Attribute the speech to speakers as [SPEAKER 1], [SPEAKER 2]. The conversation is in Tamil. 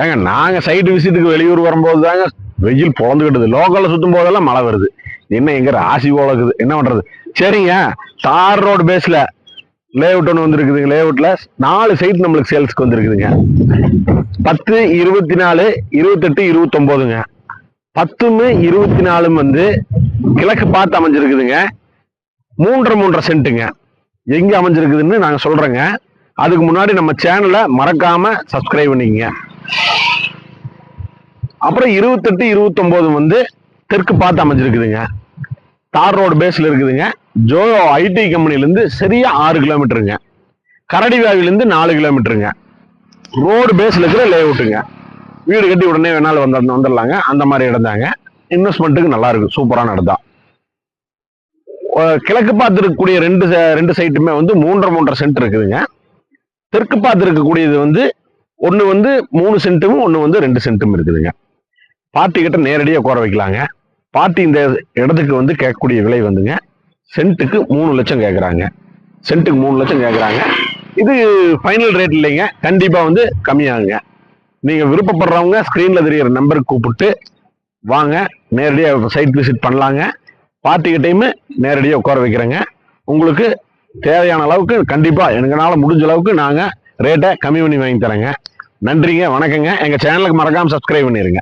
[SPEAKER 1] ஏங்க நாங்கள் சைட் விசிட்டுக்கு வெளியூர் வரும்போது தாங்க வெயில் பொழந்துக்கிட்டது லோக்கலில் சுற்றும் போதெல்லாம் மழை வருது. என்ன எங்க ராசி போல இருக்குது? என்ன பண்ணுறது சரிங்க தார் ரோடு பேஸில் லே அவுட் ஒன்று வந்திருக்குதுங்க அவுட்டில் நாலு சைட் நம்மளுக்கு சேல்ஸ்க்கு வந்திருக்குதுங்க. பத்து இருபத்தி நாலு இருபத்தெட்டு இருபத்தொம்போதுங்க. பத்தும் இருபத்தி நாலும் வந்து கிழக்கு பார்த்து அமைஞ்சிருக்குதுங்க. மூன்றரை மூன்றரை சென்ட்டுங்க. எங்கே அமைஞ்சிருக்குதுன்னு நாங்கள் சொல்கிறோங்க அதுக்கு முன்னாடி நம்ம சேனலை மறக்காமல் சப்ஸ்கிரைப் பண்ணிக்கங்க. அப்புறம் இருபத்தெட்டு இருபத்தொம்போது வந்து தெற்கு பார்த்து அமைஞ்சிருக்குதுங்க. தார் ரோடு பேஸ்ல இருக்குதுங்க. ஜோ ஐடி கம்பெனிலேருந்து சரியா ஆறு கிலோமீட்டருங்க. கரடிவாவிலேருந்து நாலு கிலோமீட்டருங்க. ரோடு பேஸ்ல இருக்கிற லே அவுட்டுங்க வீடு கட்டி உடனே வேணாலும் வந்து வந்துடலாங்க. அந்த மாதிரி இடம் தாங்க. இன்வெஸ்ட்மெண்ட்டுக்கு நல்லா இருக்கு. சூப்பரான இடம் தான். கிழக்கு பார்த்து இருக்கக்கூடிய ரெண்டு ரெண்டு சைட்டுமே வந்து மூன்றரை மூன்றரை சென்ட் இருக்குதுங்க. தெற்கு பார்த்து இருக்கக்கூடியது வந்து ஒன்று வந்து மூணு சென்ட்டும் ஒன்று வந்து ரெண்டு சென்ட்டும் இருக்குதுங்க. பார்ட்டி கிட்ட நேரடியாக உட்கார வைக்கலாங்க. பார்ட்டி இந்த இடத்துக்கு வந்து கேட்கக்கூடிய விலை வந்துங்க. சென்ட்டுக்கு மூணு லட்சம் கேட்குறாங்க சென்ட்டுக்கு மூணு லட்சம் கேட்குறாங்க இது ஃபைனல் ரேட் இல்லைங்க. கண்டிப்பாக வந்து கம்மியாகுங்க. நீங்கள் விருப்பப்படுறவங்க ஸ்க்ரீனில் தெரியிற நம்பருக்கு கூப்பிட்டு வாங்க. நேரடியாக சைட் விசிட் பண்ணலாங்க. பார்ட்டிக்கிட்டையுமே நேரடியாக உட்கார வைக்கிறேங்க. உங்களுக்கு தேவையான அளவுக்கு கண்டிப்பாக எங்களால் முடிஞ்ச அளவுக்கு நாங்கள் ரேட்டை கம்மி பண்ணி வாங்கி தரேங்க. நன்றிங்க வணக்கங்க. எங்கள் சேனலுக்கு மறக்காமல் சப்ஸ்கிரைப் பண்ணிடுங்க